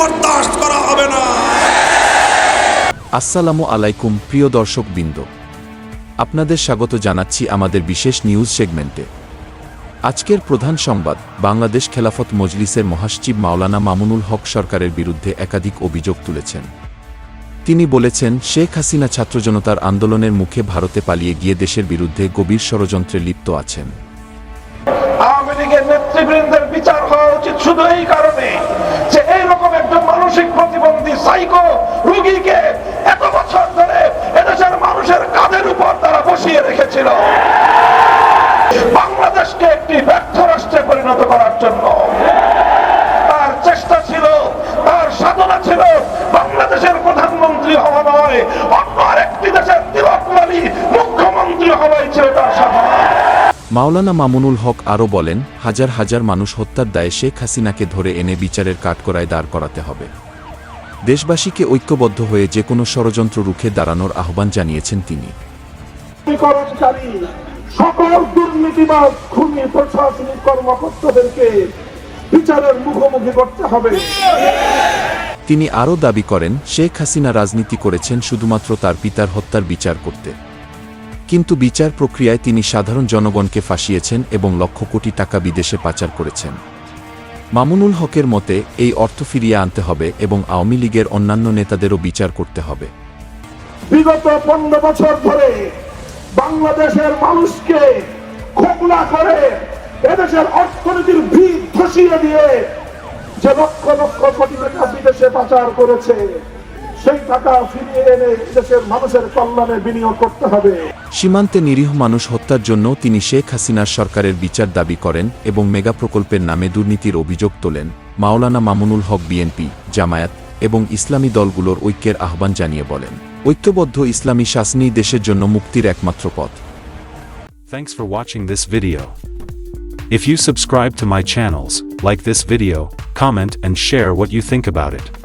বরদাস্ত করা হবে না। আসসালামু আলাইকুম প্রিয় দর্শক বৃন্দ আপনাদের স্বাগত জানাচ্ছি আমাদের বিশেষ নিউজ সেগমেন্টে। আজকের প্রধান সংবাদ বাংলাদেশ খেলাফত মজলিসের মহাসচিব মাওলানা মামুনুল হক সরকারের বিরুদ্ধে একাধিক অভিযোগ তুলেছেন। তিনি বলেছেন শেখ হাসিনা ছাত্র জনতার আন্দোলনের মুখে ভারতে পালিয়ে গিয়ে দেশের বিরুদ্ধে গভীর ষড়যন্ত্রে লিপ্ত আছেন। আওয়ামী লীগের নেতৃবৃন্দের সাইকো রোগীকে এত বছর ধরে এদেশের মানুষের কাঁধের উপর তারা বসিয়ে রেখেছিল। বাংলাদেশকে একটি ব্যর্থ রাষ্ট্রে পরিণত করার জন্য। তার চেষ্টা ছিল, তার সাধনা ছিল বাংলাদেশের প্রধানমন্ত্রী হওয়া নয়, অন্য আরেকটি দেশের তিলকমালী মুখ্যমন্ত্রী হওয়াই ছিল তার সাধনা। মাওলানা মামুনুল হক আরও বলেন, হাজার হাজার মানুষ হত্যার দায়ে শেখ হাসিনাকে ধরে এনে বিচারের কাঠকড়ায় দাঁড় করাতে হবে। দেশবাসীকে ঐক্যবদ্ধ হয়ে যে কোনো ষড়যন্ত্র রুখে দাঁড়ানোর আহ্বান জানিয়েছেন তিনি। সকল দুর্নীতিবাদ খুনি প্রশাসনিক কর্মকর্তাদেরকে বিচারের মুখোমুখি করতে হবে। তিনি আরও দাবি করেন শেখ হাসিনা রাজনীতি করেছেন শুধুমাত্র তার পিতার হত্যার বিচার করতে। কিন্তু বিচার প্রক্রিয়ায় তিনি সাধারণ জনগণকে ফাঁসিয়েছেন এবং লক্ষ কোটি টাকা বিদেশে পাচার করেছেন। মামুনুল হকের মতে, এই অর্থ ফিরিয়ে আনতে হবে এবং আওয়ামী লীগের অন্যান্য নেতাদেরও বিচার করতে হবে। বিগত পনেরো বছর ধরে বাংলাদেশের মানুষকে খোকলা করে এদেশের অর্থনীতির ভিত ধসিয়ে দিয়ে যে লক্ষ লক্ষ কোটি টাকা বিদেশে পাচার করেছে। সেই টাকা ফিরিয়ে এনে দেশের মানুষের কল্যাণে বিনিয়োগ করতে হবে সীমান্তে নিরীহ মানুষ হত্যার জন্য তিনি শেখ হাসিনার সরকারের বিচার দাবি করেন এবং মেগা প্রকল্পের নামে দুর্নীতির অভিযোগ তোলেন মাওলানা মামুনুল হক বিএনপি জামায়াত এবং ইসলামী দলগুলোর ঐক্যের আহ্বান জানিয়ে বলেন ঐক্যবদ্ধ ইসলামী শাসনই দেশের জন্য মুক্তির একমাত্র পথ Thanks for watching this video. If you subscribe to my channels, like this video, comment and share what you think about it.